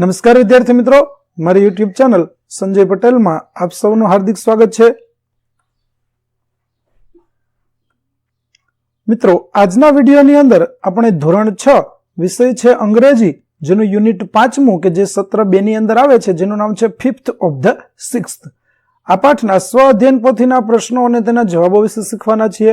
નમસ્કાર વિદ્યાર્થી મિત્રો. મારી યુટ્યુબ ચેનલ સંજય પટેલમાં આપ સૌનું હાર્દિક સ્વાગત છે. મિત્રો, આજના વિડીયોની અંદર આપણે ધોરણ છ વિષય છે અંગ્રેજી, જેનું યુનિટ પાંચમું કે જે સત્ર બે ની અંદર આવે છે, જેનું નામ છે ફિફ્થ ઓફ ધ સિક્સ આ પાઠના સ્વ અધ્યયન પોથીના પ્રશ્નો અને તેના જવાબો વિશે શીખવાના છીએ.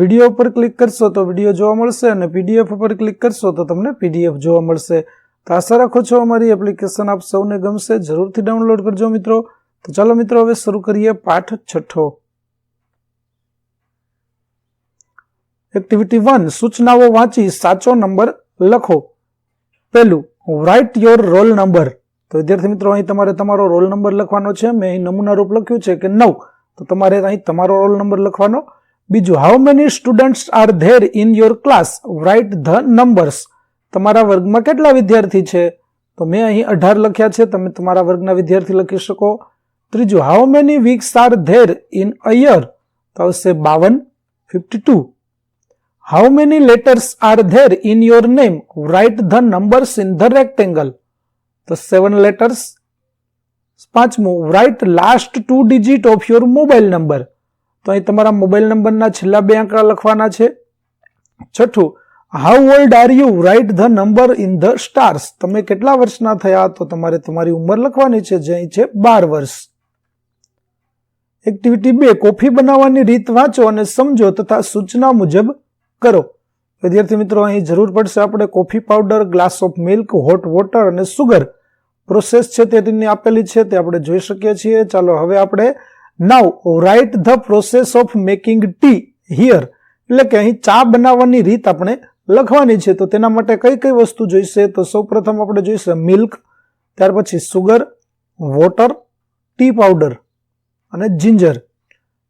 વીડિયો ઉપર ક્લિક કરશો તો વીડિયો જોવા મળશે અને પીડીએફ ઉપર ક્લિક કરશો તો તમને પીડીએફ જોવા મળશે. તો આશા રાખો છો અમારી એપ્લિકેશન આપ સૌને ગમશે, જરૂરથી ડાઉનલોડ કરજો મિત્રો. તો ચાલો મિત્રો હવે શરૂ કરીએ પાઠ છઠ્ઠો. એક્ટિવિટી વન સૂચનાઓ વાંચી સાચો નંબર લખો. પહેલું રાઇટ યોર રોલ નંબર તો વિદ્યાર્થી મિત્રો, અહીં તમારે તમારો રોલ નંબર લખવાનો છે. મેં અહીં નમૂના રૂપ લખ્યું છે કે નવ. તો તમારે અહીં તમારો રોલ નંબર લખવાનો બીજું how many students are there in your class write the numbers તમારા વર્ગમાં કેટલા વિદ્યાર્થી છે? તો મેં અહીં અઢાર લખ્યા છે, તમે તમારા વર્ગના વિદ્યાર્થી લખી શકો. ત્રીજું how many weeks are there in a year તો આવશે બાવન fifty two how many letters are there in your name write the numbers in the rectangle તો સેવન લેટર્સ પાંચમું write last two digit of your mobile number તો અહીં તમારા mobile નંબરના છેલ્લા બે આંકડા લખવાના છે. છઠ્ઠું how old are you write the number in the stars તમે કેટલા વર્ષના થયા? તો તમારે તમારી ઉંમર લખવાની છે, જે અહીં છે બાર વર્ષ. એક્ટિવિટી બે, કોફી બનાવવાની રીત વાંચો અને સમજો તથા સૂચના મુજબ કરો. વિદ્યાર્થી મિત્રો, અહીં જરૂર પડશે આપણે coffee powder glass of milk hot water અને સુગર પ્રોસેસ છે તે તેની આપેલી છે, તે આપણે જોઈ શકીએ છીએ. ચાલો હવે આપણે now write the process of making tea here એટલે કે અહીં ચા બનાવવાની રીત આપણે લખવાની છે. તો તેના માટે કઈ કઈ વસ્તુ જોઈશે? તો સૌ પ્રથમ આપણે જોઈશે મિલ્ક, ત્યાર પછી સુગર, વોટર, ટી પાવડર અને જિંજર.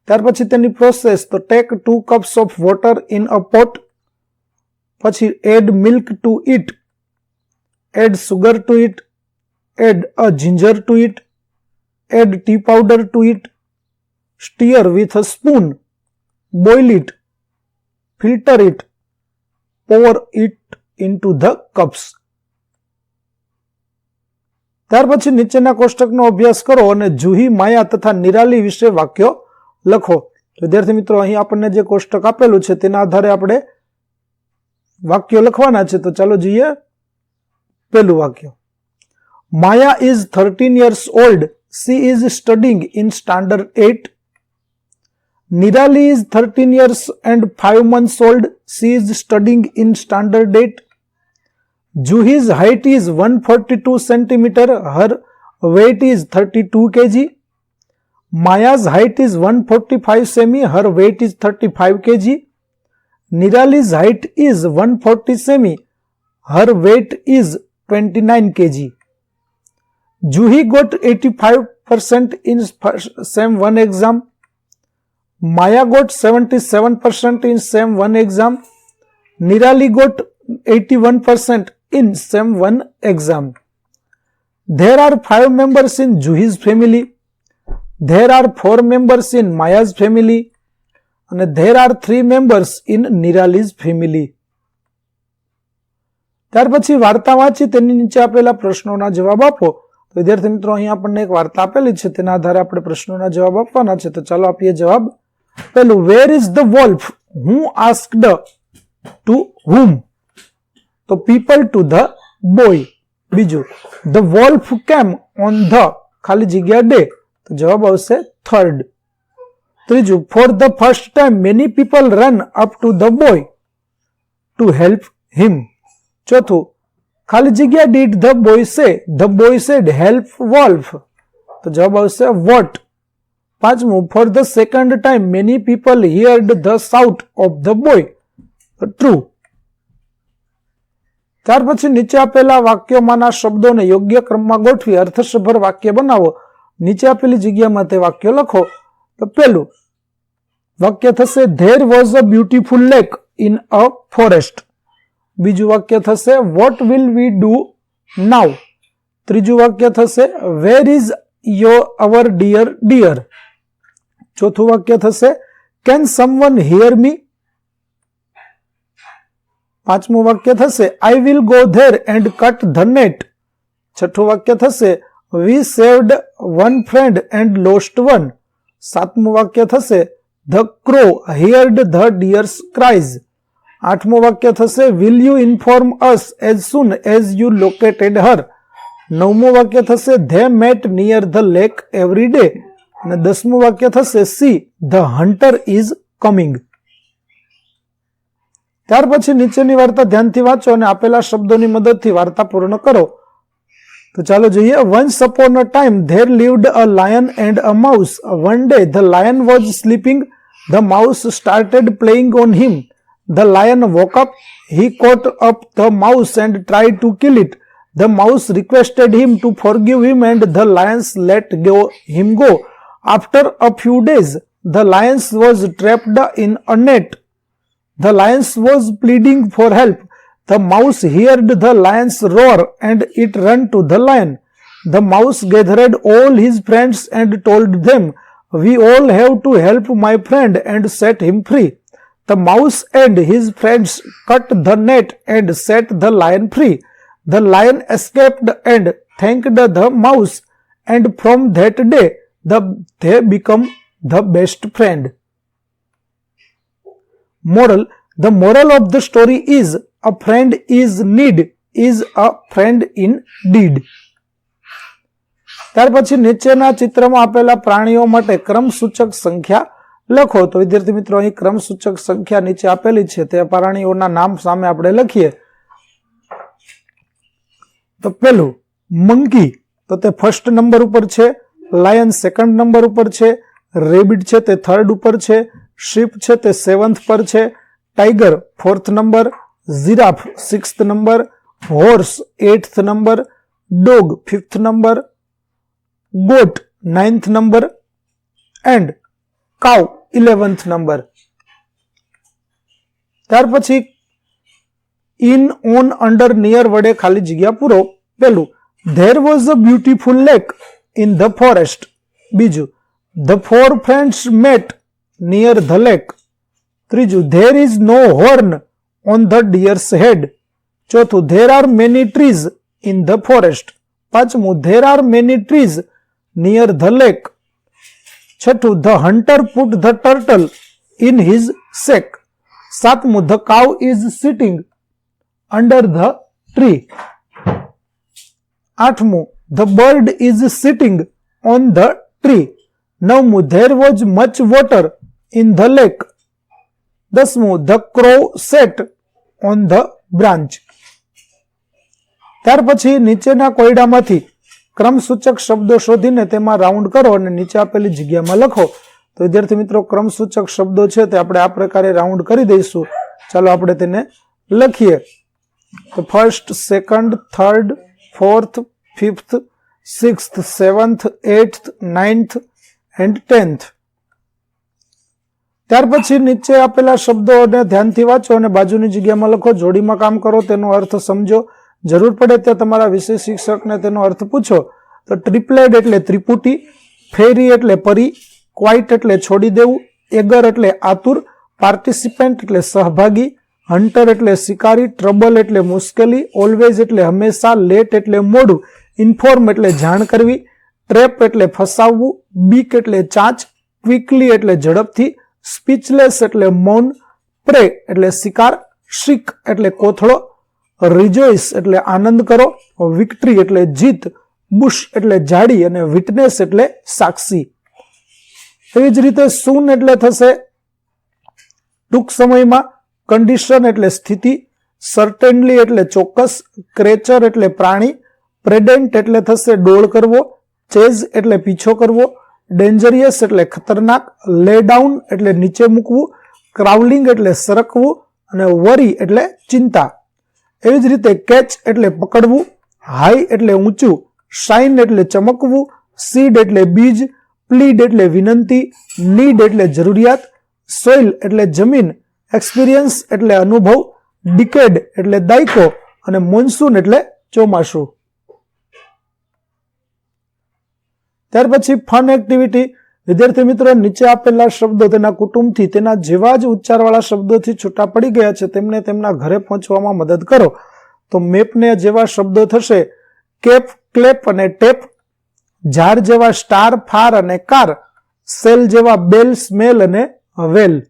ત્યાર પછી તેની પ્રોસેસ તો take two cups of water in a pot પછી add milk to it add sugar to it add a ginger to it add tea powder to it stir with a spoon, boil it, filter it, pour it into the cups. ત્યાર પછી નીચેના કોષ્ટકનો અભ્યાસ કરો અને જુહી, માયા તથા નિરાલી વિશે વાક્યો લખો. વિદ્યાર્થી મિત્રો, અહીં આપણને જે કોષ્ટક આપેલું છે તેના આધારે આપણે વાક્યો લખવાના છે. તો ચાલો જોઈએ પેલું વાક્ય. Maya is thirteen years old. She is studying in standard at Nirali is 13 years and 5 months old. She is studying in standard 8. Juhi's height is 142 centimeter. Her weight is 32 kg. Maya's height is 145 semi. Her weight is 35 kg. Nirali's height is 140 semi. Her weight is 29 kg. Juhi got 85% in same 1 exam. Maya got 77% in SEM 1 exam. Nirali got 81% in SEM 1 exam. There are 5 members in Juhi's family. There are 4 members in Maya's family. And there are 3 members in Nirali's family. ત્યાર પછી વાર્તા વાંચી તેની નીચે આપેલા પ્રશ્નોના જવાબ આપો વિદ્યાર્થી મિત્રો અહીં આપણને એક વાર્તા આપેલી છે તેના આધારે આપણે પ્રશ્નોના જવાબ આપવાના છે તો ચાલો આપીએ જવાબ પેલું where is the wolf who asked to whom તો પીપલ ટુ ધ બોય બીજું the wolf came on the ખાલી જગ્યા ડે તો જવાબ આવશે થર્ડ ત્રીજું for the first time many people run up to the boy to help him ચોથું, ખાલી જગ્યા did the boy say the boy said help wolf તો જવાબ આવશે વોટ પાંચમું for the second time many people heard the shout of the boy true ત્યાર પછી નીચે આપેલા વાક્યોમાંના શબ્દોને યોગ્ય ક્રમમાં ગોઠવી અર્થસભર વાક્ય બનાવો. નીચે આપેલી જગ્યામાં તે વાક્યો લખો. તો પેલું વાક્ય થશે there was a beautiful lake in a forest બીજું વાક્ય થશે what will we do now ત્રીજું વાક્ય થશે where is your our dear dear ચોથું વાક્ય થશે કેન સમવન હિયર મી પાંચમું વાક્ય થશે I will go there and cut the net છઠ્ઠું વાક્ય થશે we saved one friend and lost one સાતમું વાક્ય થશે the crow heard the deer's cries આઠમું વાક્ય થશે will you inform us as soon as you located her નવમું વાક્ય થશે they met near the lake every day અને દસમું વાક્ય થશે see the hunter is coming ત્યાર પછી નીચેની વાર્તા ધ્યાનથી વાંચો અને આપેલા શબ્દોની મદદથી વાર્તા પૂર્ણ કરો. તો ચાલો જોઈએ once upon a time there lived a lion and a mouse one day the lion was sleeping the mouse started playing on him the lion woke up he caught up the mouse and try to kill it the mouse requested him to forgive him and the lions let go him go After a few days, the lion was trapped in a net. The lion was pleading for help. The mouse heard the lion's roar and it ran to the lion. The mouse gathered all his friends and told them, We all have to help my friend and set him free. The mouse and his friends cut the net and set the lion free. The lion escaped and thanked the mouse, and from that day the, they become the best friend. Moral The moral of the story is a friend is need is a friend in deed. ત્યાર પછી નીચેના ચિત્રમાં આપેલા પ્રાણીઓ માટે ક્રમસૂચક સંખ્યા લખો. તો વિદ્યાર્થી મિત્રો અહીં ક્રમસૂચક સંખ્યા નીચે આપેલી છે. તે પ્રાણીઓના નામ સામે આપણે લખીએ. તો પેલું મંકી. તો તે ફર્સ્ટ નંબર ઉપર છે. લાયન સેકન્ડ નંબર ઉપર છે રેબિટ છે, તે થર્ડ ઉપર છે શિપ છે, તે સેવન્થ પર છે tiger fourth number giraffe sixth number horse eighth number dog fifth number goat ninth number and cow eleventh number ત્યાર પછી ઇન ઓન અંડર નિયર વડે ખાલી જગ્યા પૂરો. પેલું there was a beautiful lake in the forest બીજું the four friends met near the lake ત્રીજું there is no horn on the deer's head ચોથું there are many trees in the forest પાંચમું there are many trees near the lake છઠ્ઠું the hunter put the turtle in his sack સાતમું the cow is sitting under the tree આઠમું The bird is sitting on the tree નવમું there was much water in the lake દસમું the crow sat on the branch. ત્યાર પછી નીચેના કોયડામાંથી ક્રમસૂચક શબ્દો શોધીને તેમાં રાઉન્ડ કરો અને નીચે આપેલી જગ્યામાં લખો. તો વિદ્યાર્થી મિત્રો, ક્રમસૂચક શબ્દો છે તે આપણે આ પ્રકારે રાઉન્ડ કરી દઈશું. ચાલો આપણે તેને લખીએ. તો first second third fourth fifth sixth seventh eighth ninth and tenth ત્યાર પછી નીચે આપેલા શબ્દોને ધ્યાનથી વાંચો અને બાજુની જગ્યામાં લખો, જોડીમાં કામ કરો, તેનો અર્થ સમજો. જરૂર પડે ત્યાં તમારા વિષય શિક્ષકને તેનો અર્થ પૂછો. તો ટ્રિપલેડ એટલે ત્રિપુટી, ફેરી એટલે પરી ક્વાઇટ એટલે છોડી દેવું, એગર એટલે આતુર પાર્ટિસિપેન્ટ એટલે સહભાગી હન્ટર એટલે શિકારી ટ્રબલ એટલે મુશ્કેલી ઓલવેઝ એટલે હંમેશા લેટ એટલે મોડું. ઇન્ફોર્મ એટલે જાણ કરવી ટ્રેપ એટલે ફસાવવું બીક એટલે ચાંચ ક્વિકલી એટલે ઝડપથી સ્પીચલેસ એટલે મૌન પ્રે એટલે શિકાર શીક એટલે કોથળો રિજોઇસ એટલે આનંદ કરો વિક્ટરી એટલે જીત બુશ એટલે જાડી અને વિટનેસ એટલે સાક્ષી. એવી જ રીતે સૂન એટલે થશે, ટૂંક સમયમાં કન્ડિશન એટલે સ્થિતિ સર્ટેનલી એટલે ચોક્કસ ક્રેચર એટલે પ્રાણી પ્રેડેન્ટ એટલે થશે ડોળ કરવો, ચેઝ એટલે પીછો કરવો, ડેન્જરિયસ એટલે ખતરનાક લે ડાઉન એટલે નીચે મૂકવું, ક્રાઉલિંગ એટલે સરકવું અને વરી એટલે ચિંતા. એવી જ રીતે કેચ એટલે પકડવું, હાઈ એટલે ઊંચું, શાઇન એટલે ચમકવું, સીડ એટલે બીજ, પ્લીડ એટલે વિનંતી, નીડ એટલે જરૂરિયાત, સોઇલ એટલે જમીન, એક્સપિરિયન્સ એટલે અનુભવ, ડિકેડ એટલે દાયકો અને મોન્સૂન એટલે ચોમાસું. ત્યાર પછી ફન એક્ટિવિટી વિદ્યાર્થી મિત્રો, નીચે આપેલા શબ્દો તેના કુટુંબથી, તેના જેવા જ ઉચ્ચારવાળા શબ્દોથી છૂટા પડી ગયા છે. તેમને તેમના ઘરે પહોંચવામાં મદદ કરો. તો મેપને જેવા શબ્દો થશે, કેપ, ક્લેપ અને ટેપ ઝાડ જેવા સ્ટાર, ફાર અને કાર, સેલ જેવા બેલ, સ્મેલ અને વેલ.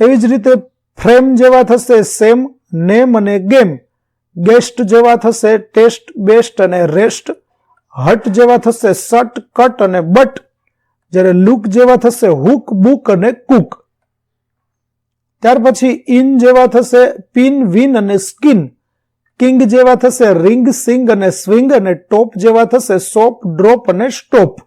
એવી જ રીતે ફ્રેમ જેવા થશે, સેમ, નેમ અને ગેમ. ગેસ્ટ જેવા થશે, ટેસ્ટ, બેસ્ટ અને રેસ્ટ. હટ જેવા થશે સટ કટ અને બટ. જ્યારે લુક જેવા થશે હુક, બુક અને કુક. ત્યાર પછી ઇન જેવા થશે પિન, વિન અને સ્કિન. કિંગ જેવા થશે રિંગ, સિંગ અને સ્વિંગ અને ટોપ જેવા થશે સોપ, ડ્રોપ અને સ્ટોપ.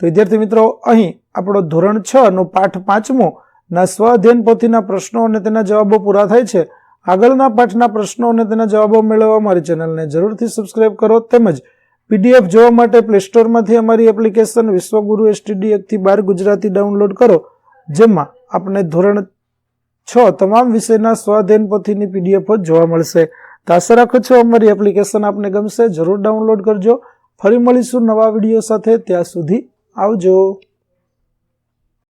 તો વિદ્યાર્થી મિત્રો, અહીં આપણો ધોરણ છ નો પાઠ પાંચમો ના સ્વ અધ્યયન પોથીના પ્રશ્નો અને તેના જવાબો પૂરા થાય છે. આગળના પાઠના પ્રશ્નો અને તેના જવાબો મેળવવા મારી ચેનલને જરૂરથી સબસ્ક્રાઇબ કરો. તેમજ પીડીએફ જોવા માટે પ્લે સ્ટોરમાંથી અમારી એપ્લિકેશન વિશ્વગુરુ એસટીડી એકથી બાર ગુજરાતી ડાઉનલોડ કરો, જેમાં આપણે ધોરણ છ તમામ વિષયના સ્વાધ્યાયન પોથીની પીડીએફ જોવા મળશે. તો આશા રાખું છું અમારી એપ્લિકેશન આપને ગમશે. જરૂર ડાઉનલોડ કરજો. ફરી મળીશું નવા વીડિયો સાથે. ત્યાં સુધી આવજો.